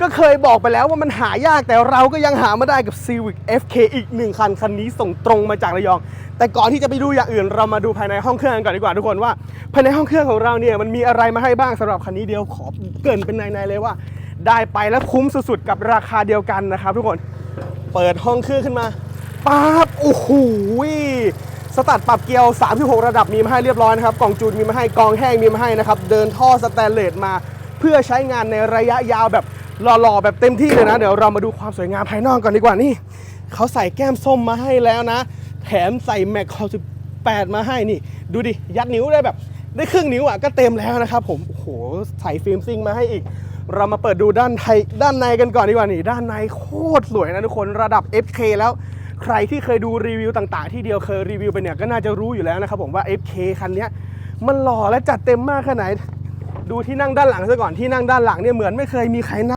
ก็เคยบอกไปแล้วว่ามันหายากแต่เราก็ยังหามาได้กับ Civic FK อีกหนึ่งคัน คันนี้ส่งตรงมาจากระยอง แต่ก่อนที่จะไปดูอย่างอื่น เรามาดูภายในห้องเครื่องกันก่อนดีกว่าทุกคนว่า ภายในห้องเครื่องของเราเนี่ยมันมีอะไรมาให้บ้างสำหรับคันนี้เดียวขอเกินเป็นในๆเลยว่า ได้ไปแล้วคุ้มสุดๆกับราคาเดียวกันนะครับ ทุกคนเปิดห้องเครื่องขึ้นมาป๊าบโอ้โหสตัดปรับเกียร์36 ระดับมีมาให้เรียบร้อยนะครับกล่องจูนมีมาให้กองแห้งมีมาให้นะครับเดินท่อสแตนเลสมา เพื่อใช้งานในระยะยาวแบบ หล่อๆแบบเต็มที่เลยนะ เดี๋ยวเรามาดูความสวยงามภายนอกก่อนดีกว่านี่เขาใส่แก้มส้มมาให้แล้วนะ แถมใส่แม็กคอ18มาให้นี่ ดูดิ ยัดนิ้วได้แบบ ได้ครึ่งนิ้วอะก็เต็มแล้วนะครับผมโอ้โหใส่ฟิล์มซิ่งมาให้อีก เรามาเปิดดูด้านไทยด้านในกันก่อนดีกว่านี่ ด้านในโคตรสวยนะทุกคนระดับ FK แล้วใครที่เคยดูรีวิวต่างๆ ที่เดียวเคยรีวิวไปเนี่ยก็น่าจะรู้อยู่แล้วนะครับผมว่า FK คันนี้มันหล่อและจัดเต็มมากแค่ไหนดูที่นั่งด้านหลังซะก่อนที่นั่งด้านหลังเนี่ยเหมือนไม่เคยมีใครนั่ง